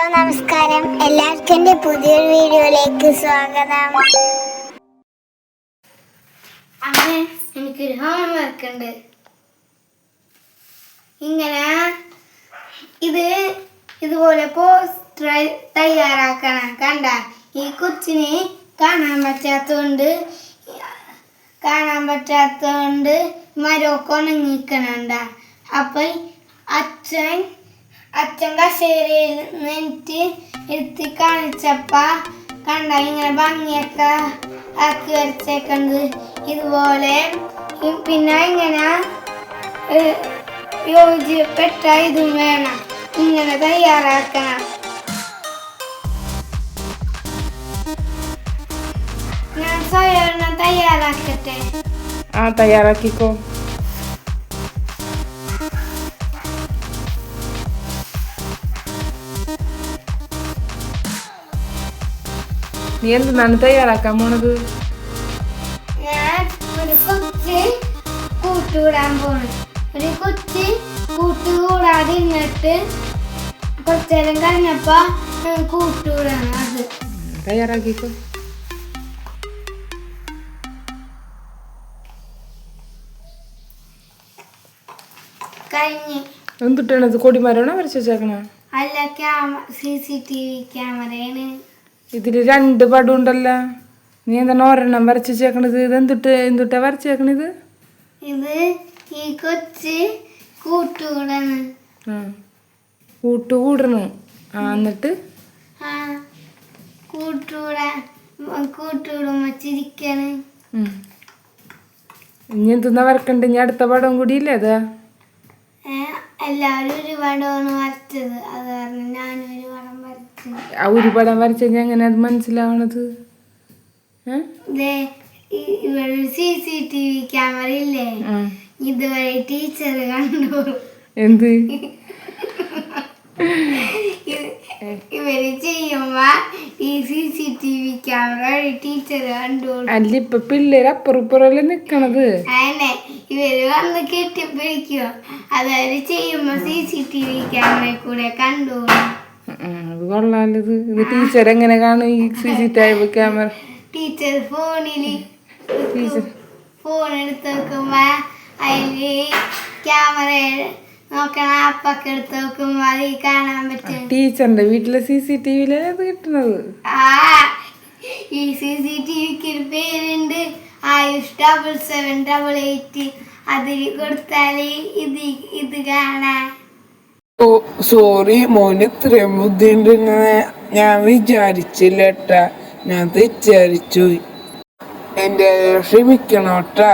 Hello നമസ്കാരം. എല്ലാവർക്കും എന്റെ പുതിയൊരു വീഡിയോയിലേക്ക് സ്വാഗതം. അമ്മേ എനിക്കൊരു ഹോംവർക്ക് ഉണ്ട്. ഇങ്ങനെ ഇത് ഇതുപോലെ പോസ്റ്റർ തയ്യാറാക്കണം. കണ്ട ഈ കൊച്ചിനെ കാണാൻ പറ്റാത്തതുകൊണ്ട് കാണാൻ പറ്റാത്തതുകൊണ്ട് മരമൊക്കെ ഉണങ്ങിക്കണണ്ട അപ്പൊ അച്ഛൻ അച്ഛൻ കസേരയിൽ നിന്നിട്ട് എടുത്ത് കാണിച്ചപ്പ കണ്ട ഇങ്ങനെ ഭംഗിയൊക്കെ ആക്കി വരച്ചേക്കണത്. ഇതുപോലെ പിന്നെ ഇങ്ങനെ യോജിപ്പെട്ട ഇതും വേണം. ഇങ്ങനെ തയ്യാറാക്കണം. ഞാൻ സ്വയം തയ്യാറാക്കട്ടെ? ആ തയ്യാറാക്കിക്കോ. നീ എന്താണ് തയ്യാറാക്കാൻ പോണത് ഞാൻ ഒരു കൊച്ച് കൂട്ടുകൂടാൻ പോണ്. ഒരു കൊച്ച് കൂട്ടുകൂടാതെ ഇരുന്നിട്ട് കുറച്ചേരം കഴിഞ്ഞപ്പോ കൂട്ടുകൂടാണ് അത്. തയ്യാറാക്കിക്കോ കഴിഞ്ഞ്. എന്തിട്ടാണത് കൊടിമരമാണോ വരച്ചു വെച്ചേക്കണ? അല്ല ക്യാമ സി സി ടി വി ക്യാമറയാണ് ഇതിൽ രണ്ട് പടം ഉണ്ടല്ലോ നീ എന്താണ് ഒരെണ്ണം വരച്ചു ചേക്കണത് ഇത് എന്തിട്ട് എന്തിട്ടാ വരച്ചേക്കണത് ഇത് ഈ കൊച്ച് കൂട്ടുകൂടാണ്. ആ കൂട്ട് കൂടണം ആ എന്നിട്ട് കൂട്ടുകൂടാ കൂട്ടുകൂടുമ്പോ ചിരിക്കാണ്. ഇനി എന്തെന്നാ വരക്കണ്ട? ഇനി അടുത്ത പടം കൂടി ഇല്ലേ അതാ? എല്ലാവരും ഒരു പടമാണ് വരച്ചത്. അത് കാരണം ഞാനും ഒരു പടം വരച്ചു ആ ഒരു പടം വരച്ച് കഴിഞ്ഞാൽ എങ്ങനെ അത് മനസ്സിലാവണത്? ഇവിടെ C C T V camera ഇല്ലേ? ഇതുവരെ ടീച്ചർ കണ്ടു എന്ത്? ഇവർ ചെയ്യുമ്പോ ഈ C C T V camera വഴി ടീച്ചർ കണ്ടു അല്ല ഇപ്പൊ പിള്ളേര് അപ്പുറം ഇപ്പുറമല്ലേ നിക്കണത്? അങ്ങനെ ഇവർ വന്ന് കെട്ടിപ്പിടിക്കോ അതായത് ചെയ്യുമ്പോ C C T V camera കൂടെ കണ്ടു അത് കൊള്ളാലത്. ഇത് ടീച്ചർ എങ്ങനെ കാണും ഈ C C T V camera? Teacher ഫോണിൽ ടീച്ചർ. ഫോൺ എടുത്ത് നോക്കുമ്പോ അതിൽ ക്യാമറ ടീച്ചറിന്റെ വീട്ടിലെ സി സി ടി വിയിലാണ് അത് കിട്ടണത്? ആ ഈ സി സി ടി വിക്ക് ഒരു പേരുണ്ട്. Ayush double seven double eight അതിൽ കൊടുത്താൽ ഇത് ഇത് കാണാ ഓ സോറി മോന് ഇത്രയും ഞാൻ വിചാരിച്ചില്ല ഞാൻ തെറ്റിദ്ധരിച്ചു. എന്റെ ക്ഷമിക്കണോട്ടാ